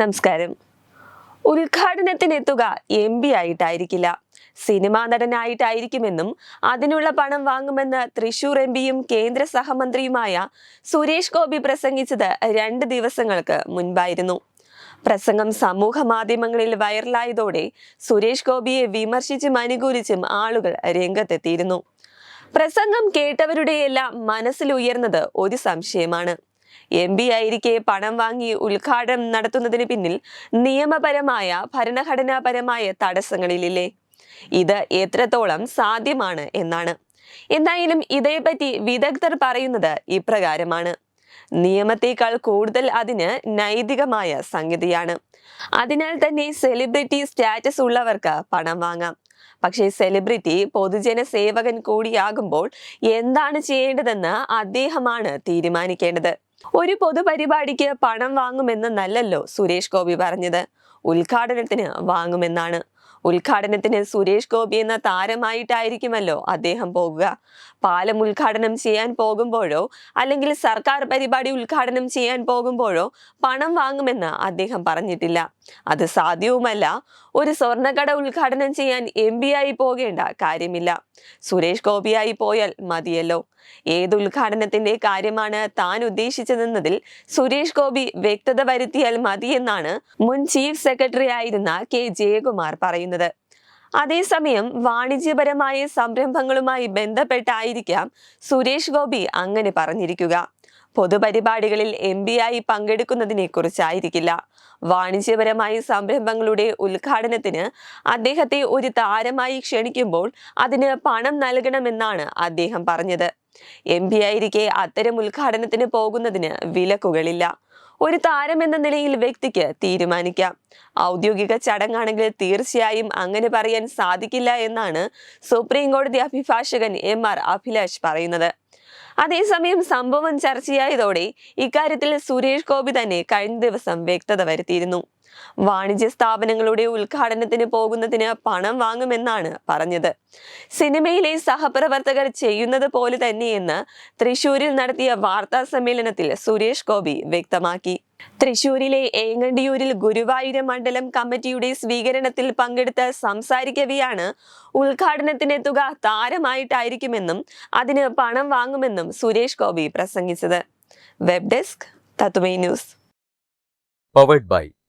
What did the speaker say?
നമസ്കാരം ഉദ്ഘാടനത്തിനെത്തുക M P ആയിട്ടായിരിക്കില്ല സിനിമാ നടനായിട്ടായിരിക്കുമെന്നും അതിനുള്ള പണം വാങ്ങുമെന്ന് തൃശൂർ എം പിയും കേന്ദ്ര സഹമന്ത്രിയുമായ സുരേഷ് ഗോപി പ്രസംഗിച്ചത് രണ്ട് ദിവസങ്ങൾക്ക് മുൻപായിരുന്നു പ്രസംഗം സമൂഹ മാധ്യമങ്ങളിൽ വൈറലായതോടെ സുരേഷ് ഗോപിയെ വിമർശിച്ചും അനുകൂലിച്ചും ആളുകൾ രംഗത്തെത്തിയിരുന്നു പ്രസംഗം കേട്ടവരുടെയെല്ലാം മനസ്സിലുയർന്നത് ഒരു സംശയമാണ് എം പി ആയിരിക്കെ പണം വാങ്ങി ഉദ്ഘാടനം നടത്തുന്നതിന് പിന്നിൽ നിയമപരമായ ഭരണഘടനാപരമായ തടസ്സങ്ങളില്ലേ ഇത് എത്രത്തോളം സാധ്യമാണ് എന്നാണ് എന്തായാലും ഇതേപ്പറ്റി വിദഗ്ധർ പറയുന്നത് ഇപ്രകാരമാണ് നിയമത്തേക്കാൾ കൂടുതൽ അതിന് നൈതികമായ സംഗതിയാണ് അതിനാൽ തന്നെ സെലിബ്രിറ്റി സ്റ്റാറ്റസ് ഉള്ളവർക്ക് പണം വാങ്ങാം പക്ഷേ സെലിബ്രിറ്റി പൊതുജന സേവകൻ കൂടിയാകുമ്പോൾ എന്താണ് ചെയ്യേണ്ടതെന്ന് അദ്ദേഹമാണ് തീരുമാനിക്കേണ്ടത് ഒരു പൊതുപരിപാടിക്ക് പണം വാങ്ങുമെന്നല്ലോ സുരേഷ് ഗോപി പറഞ്ഞത് ഉദ്ഘാടനത്തിന് വാങ്ങുമെന്നാണ് ഉദ്ഘാടനത്തിന് സുരേഷ് ഗോപി എന്ന താരമായിട്ടായിരിക്കുമല്ലോ അദ്ദേഹം പോകുക പാലം ഉദ്ഘാടനം ചെയ്യാൻ പോകുമ്പോഴോ അല്ലെങ്കിൽ സർക്കാർ പരിപാടി ഉദ്ഘാടനം ചെയ്യാൻ പോകുമ്പോഴോ പണം വാങ്ങുമെന്ന് അദ്ദേഹം പറഞ്ഞിട്ടില്ല അത് സാധ്യവുമല്ല ഒരു സ്വർണ്ണകട ഉദ്ഘാടനം ചെയ്യാൻ എം പി ഗോപിയായി പോകേണ്ട കാര്യമില്ല സുരേഷ് ഗോപിയായി പോയാൽ മതിയല്ലോ ഏത് ഉദ്ഘാടനത്തിന്റെ കാര്യമാണ് താൻ ഉദ്ദേശിച്ചതെന്നതിൽ സുരേഷ് ഗോപി വ്യക്തത വരുത്തിയാൽ മതിയെന്നാണ് മുൻ ചീഫ് സെക്രട്ടറി ആയിരുന്ന കെ ജയകുമാർ പറയുന്നത് അതേസമയം വാണിജ്യപരമായ സംരംഭങ്ങളുമായി ബന്ധപ്പെട്ടായിരിക്കാം സുരേഷ് ഗോപി അങ്ങനെ പറഞ്ഞിരിക്കുക പൊതുപരിപാടികളിൽ എം ബി ആയി പങ്കെടുക്കുന്നതിനെ കുറിച്ചായിരിക്കില്ല വാണിജ്യപരമായ സംരംഭങ്ങളുടെ ഉദ്ഘാടനത്തിന് അദ്ദേഹത്തെ ഒരു താരമായി ക്ഷണിക്കുമ്പോൾ അതിന് പണം നൽകണമെന്നാണ് അദ്ദേഹം പറഞ്ഞത് എം പി ആയിരിക്കെ അത്തരം ഉദ്ഘാടനത്തിന് പോകുന്നതിന് വിലക്കുകളില്ല ഒരു താരം എന്ന നിലയിൽ വ്യക്തിക്ക് തീരുമാനിക്കാം ഔദ്യോഗിക ചടങ്ങാണെങ്കിൽ തീർച്ചയായും അങ്ങനെ പറയാൻ സാധിക്കില്ല എന്നാണ് സുപ്രീം കോടതി അഭിഭാഷകൻ എം ആർ അഭിലാഷ് പറയുന്നത് അതേസമയം സംഭവം ചർച്ചയായതോടെ ഇക്കാര്യത്തിൽ സുരേഷ് ഗോപി തന്നെ കഴിഞ്ഞ ദിവസം വ്യക്തത വരുത്തിയിരുന്നു വാണിജ്യ സ്ഥാപനങ്ങളുടെ ഉദ്ഘാടനത്തിന് പോകുന്നതിന് പണം വാങ്ങുമെന്നാണ് പറഞ്ഞത് സിനിമയിലെ സഹപ്രവർത്തകർ ചെയ്യുന്നത് പോലെ തന്നെയെന്ന് തൃശൂരിൽ നടത്തിയ വാർത്താ സമ്മേളനത്തിൽ സുരേഷ് ഗോപി വ്യക്തമാക്കി തൃശൂരിലെ ഏങ്ങണ്ടിയൂരിൽ ഗുരുവായൂര മണ്ഡലം കമ്മിറ്റിയുടെ സ്വീകരണത്തിൽ പങ്കെടുത്ത് സംസാരിക്കവെയാണ് ഉദ്ഘാടനത്തിന്റെ തുക താരമായിട്ടായിരിക്കുമെന്നും അതിന് പണം വാങ്ങുമെന്നും സുരേഷ് ഗോപി പ്രസംഗിച്ചത് web desk Tattva news powered by